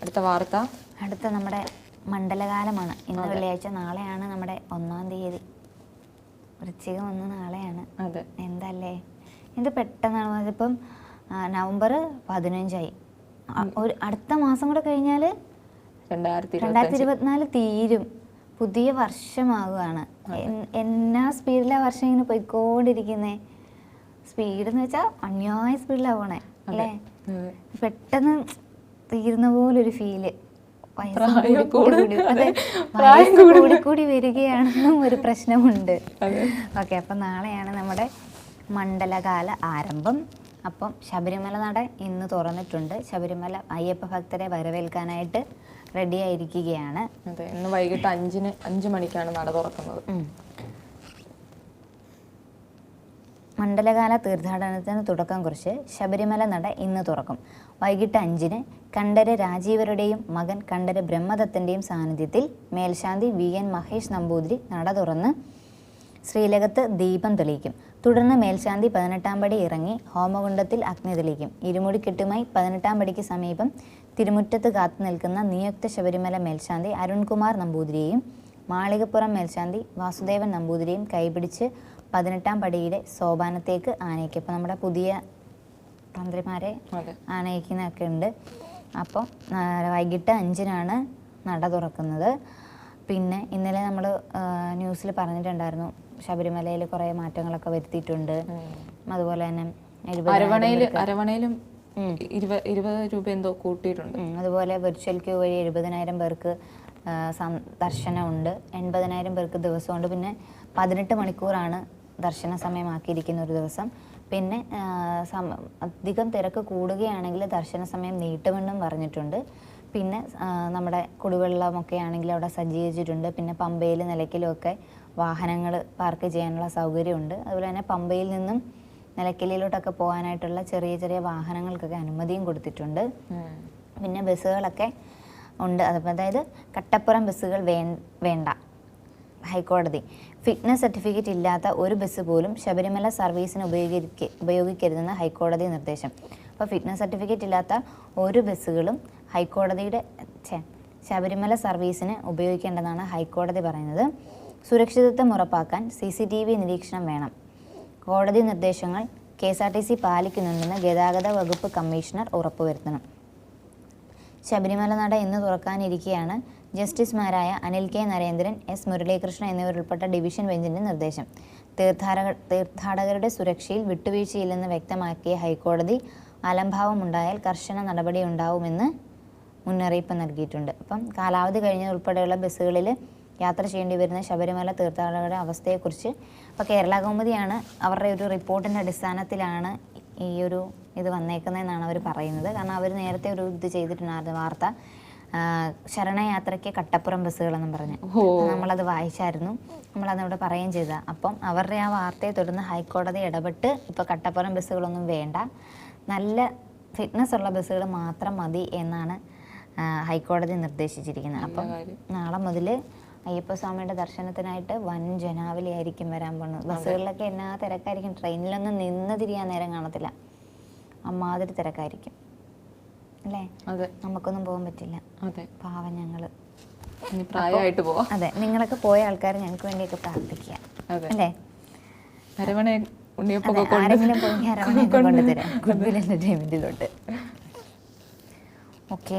അടുത്ത വാർത്ത. അടുത്ത നമ്മുടെ മണ്ഡലകാലമാണ്. ഇന്ന് വെള്ളിയാഴ്ച. നാളെയാണ് നമ്മുടെ ഒന്നാം തീയതി. വൃശ്ചികം ഒന്ന് നാളെയാണ്. അതെ. എന്തല്ലേ? ഇത് പെട്ടെന്നാണ്. ഇപ്പം നവംബർ പതിനഞ്ചായി. ഒരു അടുത്ത മാസം കൂടെ കഴിഞ്ഞാൽ രണ്ടായിരത്തി ഇരുപത്തിനാല് തീരും. പുതിയ വർഷമാകുകയാണ് എന്നാ സ്പീഡിലാ വർഷം ഇങ്ങനെ പോയിക്കൊണ്ടിരിക്കുന്നേ? സ്പീഡ് എന്ന് വെച്ചാൽ അന്യായ സ്പീഡിലാ പോണേ. അല്ലേ? പെട്ടെന്ന് തീരുന്ന ഒരു ഫീൽ കൂടി വരികയാണെന്നും ഒരു പ്രശ്നമുണ്ട്. ഓക്കെ അപ്പം നാളെയാണ് നമ്മുടെ മണ്ഡലകാല ആരംഭം. അപ്പം ശബരിമല നട ഇന്ന് തുറന്നിട്ടുണ്ട്. ശബരിമല അയ്യപ്പ ഭക്തരെ വരവേൽക്കാനായിട്ട് റെഡി ആയിരിക്കുകയാണ്. അതെ ഇന്ന് വൈകിട്ട് അഞ്ചിന് അഞ്ച് മണിക്കാണ് നട തുറക്കുന്നത്. മണ്ഡലകാല തീർത്ഥാടനത്തിന് തുടക്കം കുറിച്ച് ശബരിമല നട ഇന്ന് തുറക്കും. വൈകിട്ട് അഞ്ചിന് കണ്ഠര രാജീവരുടെയും മകൻ കണ്ഠര ബ്രഹ്മദത്തന്റെയും സാന്നിധ്യത്തിൽ മേൽശാന്തി വി. എൻ. മഹേഷ് നമ്പൂതിരി നട തുറന്ന് ശ്രീലകത്ത് ദീപം തെളിയിക്കും. തുടർന്ന് മേൽശാന്തി പതിനെട്ടാം പടി ഇറങ്ങി ഹോമകുണ്ടത്തിൽ അഗ്നി തെളിയിക്കും. ഇരുമുടിക്കെട്ടുമായി പതിനെട്ടാം പടിക്ക് സമീപം തിരുമുറ്റത്ത് കാത്തു നിൽക്കുന്ന നിയുക്ത ശബരിമല മേൽശാന്തി അരുൺകുമാർ നമ്പൂതിരിയെയും മാളികപ്പുറം മേൽശാന്തി വാസുദേവൻ നമ്പൂതിരിയും കൈപിടിച്ച് പതിനെട്ടാം പടിയുടെ സോപാനത്തേക്ക് ആനയിക്കും. അപ്പോൾ നമ്മുടെ പുതിയ തന്ത്രിമാരെ ആനയിക്കുന്നൊക്കെ ഉണ്ട് അപ്പം ആ, വൈകിട്ട് അഞ്ചിനാണ് നട തുറക്കുന്നത്. പിന്നെ ഇന്നലെ നമ്മൾ ന്യൂസിൽ പറഞ്ഞിട്ടുണ്ടായിരുന്നു. ശബരിമലയിൽ കുറേ മാറ്റങ്ങളൊക്കെ വരുത്തിയിട്ടുണ്ട്. അതുപോലെ തന്നെ അരവണയിൽ. ഇരുപത് രൂപ എന്തോ കൂട്ടിയിട്ടുണ്ട്. അതുപോലെ വെർച്വൽ ക്യൂ വഴി എഴുപതിനായിരം പേർക്ക് ദർശനമുണ്ട് എൺപതിനായിരം പേർക്ക് ദിവസമുണ്ട്. പിന്നെ പതിനെട്ട് മണിക്കൂറാണ് ദർശന സമയമാക്കിയിരിക്കുന്ന ഒരു ദിവസം. പിന്നെ അധികം തിരക്ക് കൂടുകയാണെങ്കിൽ ദർശന സമയം നീട്ടുമെന്നും പറഞ്ഞിട്ടുണ്ട്. പിന്നെ നമ്മുടെ കുടിവെള്ളമൊക്കെ ആണെങ്കിൽ അവിടെ സജ്ജീകരിച്ചിട്ടുണ്ട്. പിന്നെ പമ്പയിൽ നിലയ്ക്കലുമൊക്കെ വാഹനങ്ങൾ പാർക്ക് ചെയ്യാനുള്ള സൗകര്യമുണ്ട്. അതുപോലെ തന്നെ പമ്പയിൽ നിന്നും നിലയ്ക്കലിലോട്ടൊക്കെ പോകാനായിട്ടുള്ള ചെറിയ ചെറിയ വാഹനങ്ങൾക്കൊക്കെ അനുമതിയും കൊടുത്തിട്ടുണ്ട്. പിന്നെ ബസ്സുകളൊക്കെ ഉണ്ട്. അതായത് കട്ടപ്പുറം ബസ്സുകൾ വേ വേണ്ട. ഹൈക്കോടതി. ഫിറ്റ്നസ് സർട്ടിഫിക്കറ്റ് ഇല്ലാത്ത ഒരു ബസ് പോലും ശബരിമല സർവീസിന് ഉപയോഗിക്ക ഉപയോഗിക്കരുതെന്ന് ഹൈക്കോടതി നിർദ്ദേശം. അപ്പോൾ ഫിറ്റ്നസ് സർട്ടിഫിക്കറ്റ് ഇല്ലാത്ത ഒരു ബസ്സുകളും ഹൈക്കോടതിയുടെ ശബരിമല സർവീസിന് ഉപയോഗിക്കേണ്ടതാണ് ഹൈക്കോടതി പറയുന്നത്. സുരക്ഷിതത്വം ഉറപ്പാക്കാൻ സി സി ടി വി നിരീക്ഷണം വേണം. കോടതി നിർദ്ദേശങ്ങൾ K S R T C പാലിക്കുന്നുണ്ടെന്ന് ഗതാഗത വകുപ്പ് കമ്മീഷണർ ഉറപ്പുവരുത്തണം. ശബരിമല നട ഇന്ന് തുറക്കാനിരിക്കെയാണ് ജസ്റ്റിസുമാരായ അനിൽ കെ നരേന്ദ്രൻ എസ് മുരളീകൃഷ്ണൻ എന്നിവരുൾപ്പെട്ട ഡിവിഷൻ ബെഞ്ചിന്റെ നിർദ്ദേശം. തീർത്ഥാടക തീർത്ഥാടകരുടെ സുരക്ഷയിൽ വിട്ടുവീഴ്ചയില്ലെന്ന് വ്യക്തമാക്കിയ ഹൈക്കോടതി അലംഭാവമുണ്ടായാൽ കർശന നടപടി ഉണ്ടാവുമെന്ന് മുന്നറിയിപ്പ് നൽകിയിട്ടുണ്ട്. അപ്പം കാലാവധി കഴിഞ്ഞ ഉൾപ്പെടെയുള്ള ബസ്സുകളിൽ യാത്ര ചെയ്യേണ്ടി വരുന്ന ശബരിമല തീർത്ഥാടകരുടെ അവസ്ഥയെക്കുറിച്ച് ഇപ്പോൾ കേരള കൗമുദിയാണ് അവരുടെ ഒരു റിപ്പോർട്ടിന്റെ അടിസ്ഥാനത്തിലാണ് ഈ ഒരു ഇത് വന്നേക്കുന്നതെന്നാണ് അവർ പറയുന്നത്. കാരണം അവർ നേരത്തെ ഒരു ഇത് ചെയ്തിട്ടുണ്ടായിരുന്നു വാർത്ത. ശരണയാത്രയ്ക്ക് കട്ടപ്പുറം ബസ്സുകളെന്നും പറഞ്ഞ്. നമ്മളത് വായിച്ചായിരുന്നു. നമ്മളതിവിടെ പറയുകയും ചെയ്ത. അപ്പം അവരുടെ ആ വാർത്തയെ തുടർന്ന് ഹൈക്കോടതി ഇടപെട്ട് ഇപ്പോൾ കട്ടപ്പുറം ബസ്സുകളൊന്നും വേണ്ട. നല്ല ഫിറ്റ്നസ് ഉള്ള ബസ്സുകൾ മാത്രം മതി എന്നാണ് ഹൈക്കോടതി നിർദ്ദേശിച്ചിരിക്കുന്നത്. അപ്പം നാളെ മുതൽ അയ്യപ്പസ്വാമിയുടെ ദർശനത്തിനായിട്ട് വൻ ജനാവലിയായിരിക്കും വരാൻ പോകുന്നത് ബസ്സുകളിലൊക്കെ എന്നാ തിരക്കായിരിക്കും? ട്രെയിനിലൊന്നും നിന്ന് തിരിയാൻ നേരം കാണത്തില്ല. അമ്മാതിരി തിരക്കായിരിക്കും. അല്ലേ? അതെ. നമുക്കൊന്നും പോകാൻ പറ്റില്ല. അതെ. പാവം ഞങ്ങൾ. പ്രായമായിട്ട് പോവാം. അതെ നിങ്ങളൊക്കെ പോയ ആൾക്കാർ ഞങ്ങൾക്ക് വേണ്ടിയൊക്കെ പ്രാർത്ഥിക്കുക. അല്ലേ? അരവണ ആരെങ്കിലും പോയി കൊണ്ടുതരാം. എന്റർടൈൻമെന്റിലോട്ട് ഓക്കെ.